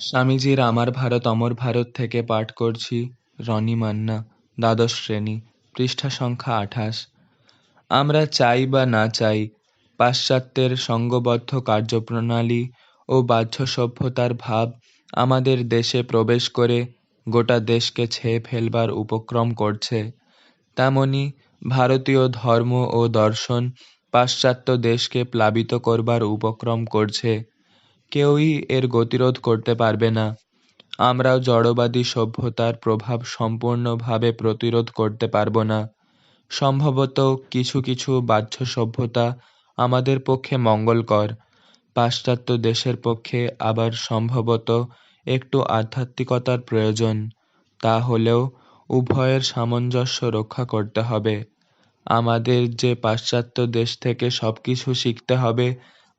স্বামীজির আমার ভারত, অমর ভারত থেকে পাঠ করছি, রনি মান্না, দ্বাদশ শ্রেণি, পৃষ্ঠা সংখ্যা আঠাশ। আমরা চাই বা না চাই, পাশ্চাত্যের সঙ্গবদ্ধ কার্যপ্রণালী ও বাহ্য সভ্যতার ভাব আমাদের দেশে প্রবেশ করে গোটা দেশকে ছেয়ে ফেলবার উপক্রম করছে। তেমনি ভারতীয় ধর্ম ও দর্শন পাশ্চাত্য দেশকে প্লাবিত করবার উপক্রম করছে। কেউই এর গতিরোধ করতে পারবে না। আমরাও জড়বাদী সভ্যতার প্রভাব সম্পূর্ণভাবে প্রতিরোধ করতে পারব না। সম্ভবত কিছু কিছু বাহ্য সভ্যতা আমাদের পক্ষে মঙ্গলকর, পাশ্চাত্য দেশের পক্ষে আবার সম্ভবত একটু আধ্যাত্মিকতার প্রয়োজন, তা হলেও উভয়ের সামঞ্জস্য রক্ষা করতে হবে। আমাদের যে পাশ্চাত্য দেশ থেকে সব কিছু শিখতে হবে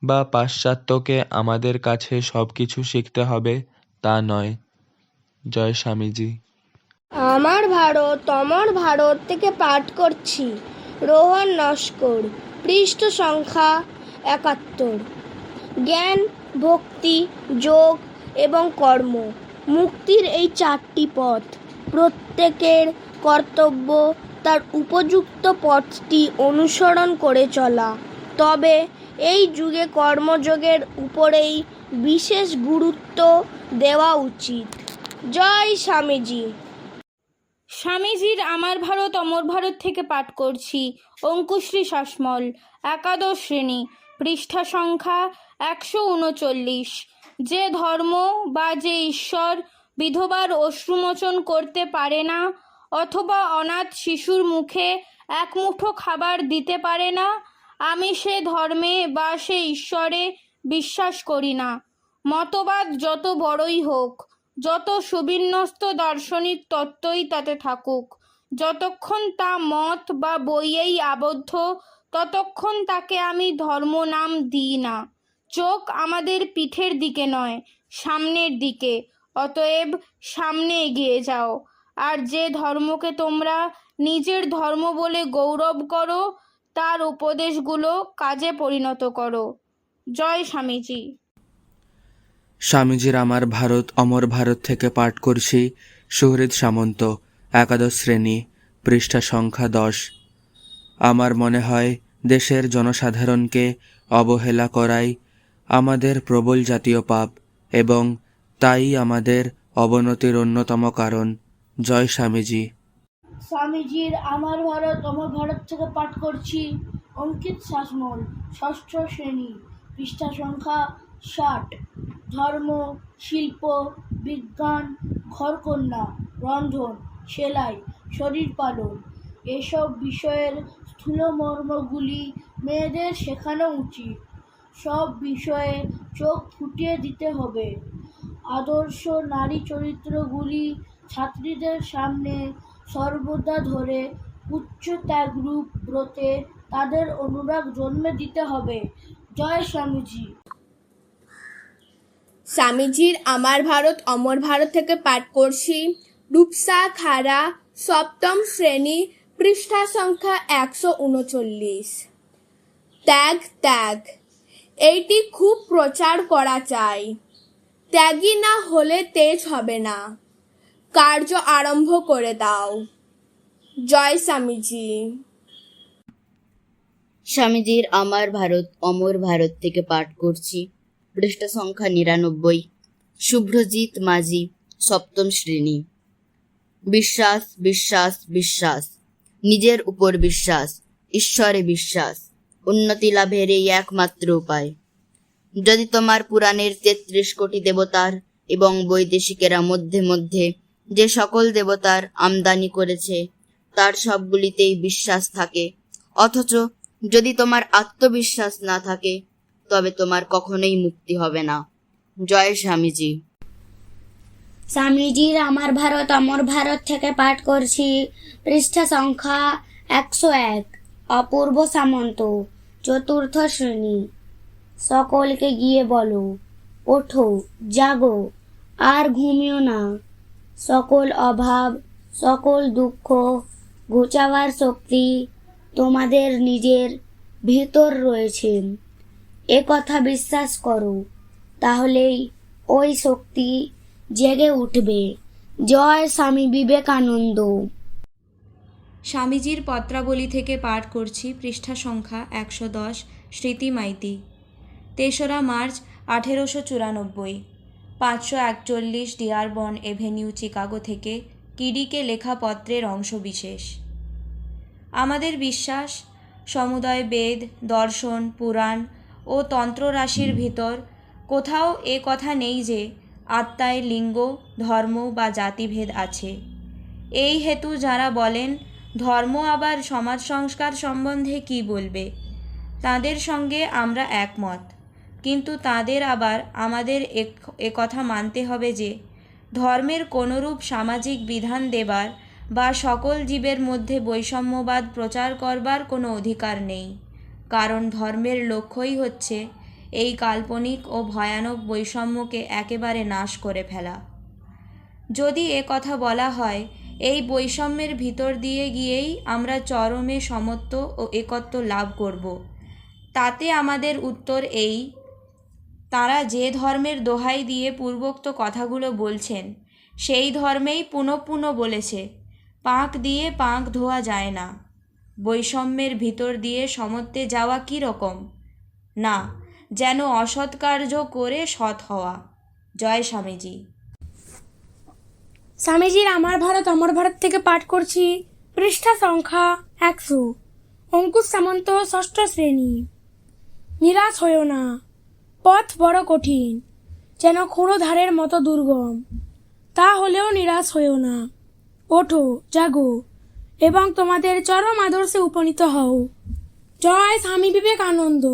বা পাশ্চাত্যকে আমাদের কাছে সব কিছু শিখতে হবে, তা নয়। জয় স্বামীজি। আমার ভারত, অমর ভারত থেকে পাঠ করছি। রোহন নস্কর, পৃষ্ঠ সংখ্যা একাত্তর। জ্ঞান, ভক্তি, যোগ এবং কর্ম মুক্তির এই চারটি পথ। প্রত্যেকের কর্তব্য তার উপযুক্ত পথটি অনুসরণ করে চলা। তবে এই যুগে কর্মযোগের উপরেই বিশেষ গুরুত্ব দেওয়া উচিত। জয় স্বামীজি। স্বামীজির আমার ভারত, অমর ভারত থেকে পাঠ করছি। অঙ্কুশ্রী শাসমল, একাদশ শ্রেণি, পৃষ্ঠা সংখ্যা একশো উনচল্লিশ। যে ধর্ম বা যে ঈশ্বর বিধবার অশ্রুমোচন করতে পারে না, অথবা অনাথ শিশুর মুখে এক মুঠো খাবার দিতে পারে না আমি সে ধর্মে বা সে ঈশ্বরে বিশ্বাস করি না। মতবাদ যত বড়ই হোক, যত সুবিন্যস্ত দার্শনিক তত্ত্বই তাতে থাকুক, যতক্ষণ তা মত বা বইয়েই আবদ্ধ, ততক্ষণ তাকে আমি ধর্ম নাম দিই না। চোখ আমাদের পিঠের দিকে নয়, সামনের দিকে, অতএব সামনে এগিয়ে যাও। আর যে ধর্মকে তোমরা নিজের ধর্ম বলে গৌরব করো তার উপদেশগুলো কাজে পরিণত করো। জয় স্বামীজি। স্বামীজির আমার ভারত, অমর ভারত থেকে পাঠ করছি সুহৃদ সামন্ত, একাদশ শ্রেণি, পৃষ্ঠা সংখ্যা দশ। আমার মনে হয় দেশের জনসাধারণকে অবহেলা করাই আমাদের প্রবল জাতীয় পাপ এবং তাই আমাদের অবনতির অন্যতম কারণ। জয় স্বামীজি। স্বামীজির আমার ভারত অমর ভারত থেকে পাঠ করছি। অঙ্কিত শাসমল ষষ্ঠ শ্রেণি, পৃষ্ঠা সংখ্যা ষাট। ধর্ম, শিল্প, বিজ্ঞান, ঘরকন্যা, রন্ধন, সেলাই, শরীর পালন। এসব বিষয়ের স্থূল মর্মগুলি মেয়েদের শেখানো উচিত। সব বিষয়ে চোখ ফুটিয়ে দিতে হবে। আদর্শ নারী চরিত্রগুলি ছাত্রীদের সামনে সর্বদা ধরে উচ্চ ত্যাগরূপ ব্রতে তাদের অনুরাগ জন্মে দিতে হবে। জয় স্বামীজি। স্বামীজির আমার ভারত, অমর ভারত থেকে পাঠ করছি। রূপসা খারা, সপ্তম শ্রেণি, পৃষ্ঠা সংখ্যা একশো উনচল্লিশ। ত্যাগ ত্যাগ, এইটি খুব প্রচার করা চাই। ত্যাগী না হলে তেজ হবে না। কার্য আরম্ভ করে দাও। জয় স্বামীজি। স্বামীজির আমার ভারত, অমর ভারত থেকে পাঠ করছি। পৃষ্ঠা সংখ্যা নিরানব্বই। শুভ্রজিৎ মাঝি, সপ্তম শ্রেণি। বিশ্বাস বিশ্বাস বিশ্বাস। নিজের উপর বিশ্বাস, ঈশ্বরে বিশ্বাস। উন্নতি লাভের এই একমাত্র উপায়। যদি তোমার পুরাণের তেত্রিশ কোটি দেবতার এবং বৈদেশিকেরা মধ্যে মধ্যে যে সকল দেবতার আমদানি করেছে, তার সবগুলিতেই বিশ্বাস থাকে। অথচ যদি তোমার আত্মবিশ্বাস না থাকে, তবে তোমার কখনোই মুক্তি হবে না। জয় স্বামীজি। স্বামীজির আমার ভারত, অমর ভারত থেকে পাঠ করছি। পৃষ্ঠা সংখ্যা একশো এক। অপূর্ব সামন্ত, চতুর্থ শ্রেণি। সকলকে গিয়ে বলো, ওঠো, জাগো, আর ঘুমিও না। সকল অভাব, সকল দুঃখ ঘুচাবার শক্তি তোমাদের নিজের ভিতর রয়েছে। এ কথা বিশ্বাস করো, তাহলেই ওই শক্তি জেগে উঠবে। জয় স্বামী বিবেকানন্দ। স্বামীজির পত্রাবলী থেকে পাঠ করছি পৃষ্ঠা সংখ্যা একশো দশ, স্মৃতি মাইতি। তেসরা মার্চ আঠেরোশো চুরানব্বই। পাঁচশো একচল্লিশ ডিয়ারবন এভিনিউ, চিকাগো থেকে কিডিকে লেখা পত্রের অংশবিশেষ। আমাদের বিশ্বাস, সমুদয় বেদ, দর্শন, পুরাণ ও তন্ত্ররাশির ভিতর কোথাও এ কথা নেই যে আত্মায় লিঙ্গ, ধর্ম বা জাতিভেদ আছে। এই হেতু যারা বলেন, ধর্ম আবার সমাজ সংস্কার সম্বন্ধে কি বলবে, তাদের সঙ্গে আমরা একমত। কিন্তু তাদের আবার আমাদের এ কথা মানতে হবে যে, ধর্মের কোনরূপ সামাজিক বিধান দেবার বা সকল জীবের মধ্যে বৈষম্যবাদ প্রচার করবার কোনো অধিকার নেই। কারণ ধর্মের লক্ষ্যই হচ্ছে এই কাল্পনিক ও ভয়ানক বৈষম্যকে একেবারে নাশ করে ফেলা। যদি এ কথা বলা হয়, এই বৈষম্যের ভিতর দিয়ে গিয়েই আমরা চরমে সমত্ব ও একত্ব লাভ করব। তাতে আমাদের উত্তর এই তারা যে ধর্মের দোহাই দিয়ে পূর্বোক্ত কথাগুলো বলছেন, সেই ধর্মেই পুনঃ পুনঃ বলেছে, পাঁক দিয়ে পাঁক ধোয়া যায় না। বৈষম্যের ভিতর দিয়ে সমত্বে যাওয়া কী রকম? না, যেন অসৎ কার্য করে সৎ হওয়া। জয় স্বামীজি। স্বামীজির আমার ভারত অমর ভারত থেকে পাঠ করছি, পৃষ্ঠা সংখ্যা একশো। অঙ্কুশ সামন্ত ষষ্ঠ শ্রেণি। নিরাশ হয়েও না। পথ বড় কঠিন, যেন খুঁড়ো ধারের মতো দুর্গম। তা হলেও নিরাশ হয়েও না। ওঠো, জাগো, এবং তোমাদের চরম আদর্শে উপনীত হও। জয় স্বামী বিবেকানন্দ।